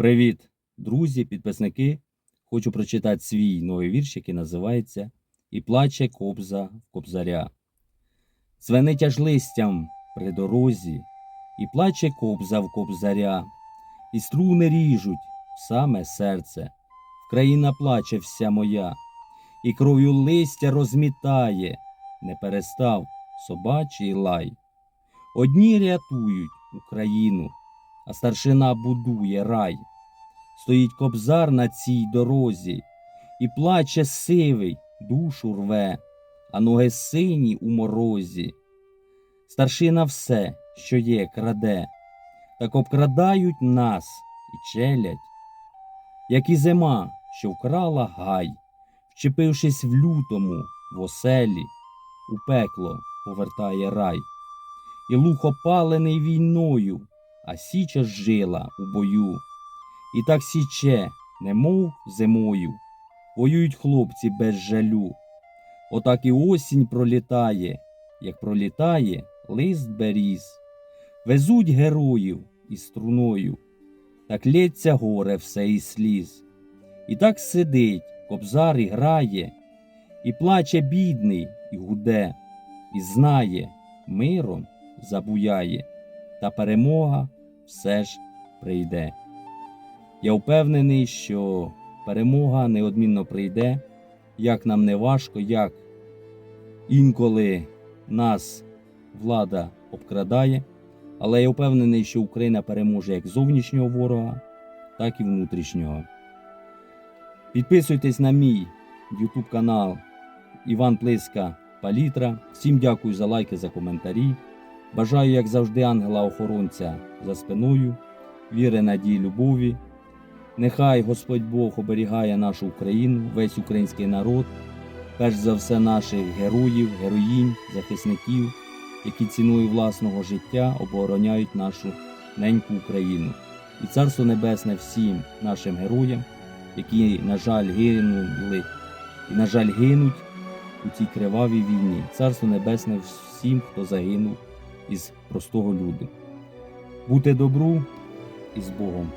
Привіт, друзі, підписники. Хочу прочитати свій новий вірш, який називається І плаче кобза в кобзаря. Звенить аж листям при дорозі, і плаче кобза в кобзаря, і струни ріжуть в саме серце. Вкраїна плаче вся моя, і кров'ю листя розмітає, не перестав собачий лай. Одні рятують Україну, а старшина будує рай. Стоїть кобзар на цій дорозі, і плаче сивий, душу рве, а ноги сині у морозі. Старшина все, що є, краде, так обкрадають нас і челядь, як і зима, що вкрала гай, вчепившись в лютому, в оселі, у пекло повертає рай. І лух опалений війною, а січа жила у бою. І так січе, немов зимою, воюють хлопці без жалю. Отак і осінь пролітає, як пролітає лист беріз. Везуть героїв із струною, так лється горе все із сліз. І так сидить, кобзар і грає, і плаче бідний, і гуде, і знає, миром забуяє, та перемога все ж прийде. Я впевнений, що перемога неодмінно прийде, як нам не важко, як інколи нас влада обкрадає, але я впевнений, що Україна переможе як зовнішнього ворога, так і внутрішнього. Підписуйтесь на мій YouTube канал Іван Плиска Палітра. Всім дякую за лайки, за коментарі. Бажаю, як завжди, ангела-охоронця за спиною, віри, надії, любові. Нехай Господь Бог оберігає нашу Україну, весь український народ, перш за все наших героїв, героїнь, захисників, які ціною власного життя обороняють нашу неньку Україну. І Царство Небесне всім нашим героям, які, на жаль, гинули і, на жаль, гинуть у цій кривавій війні. Царство Небесне всім, хто загинув із простого люду. Бути добру і з Богом.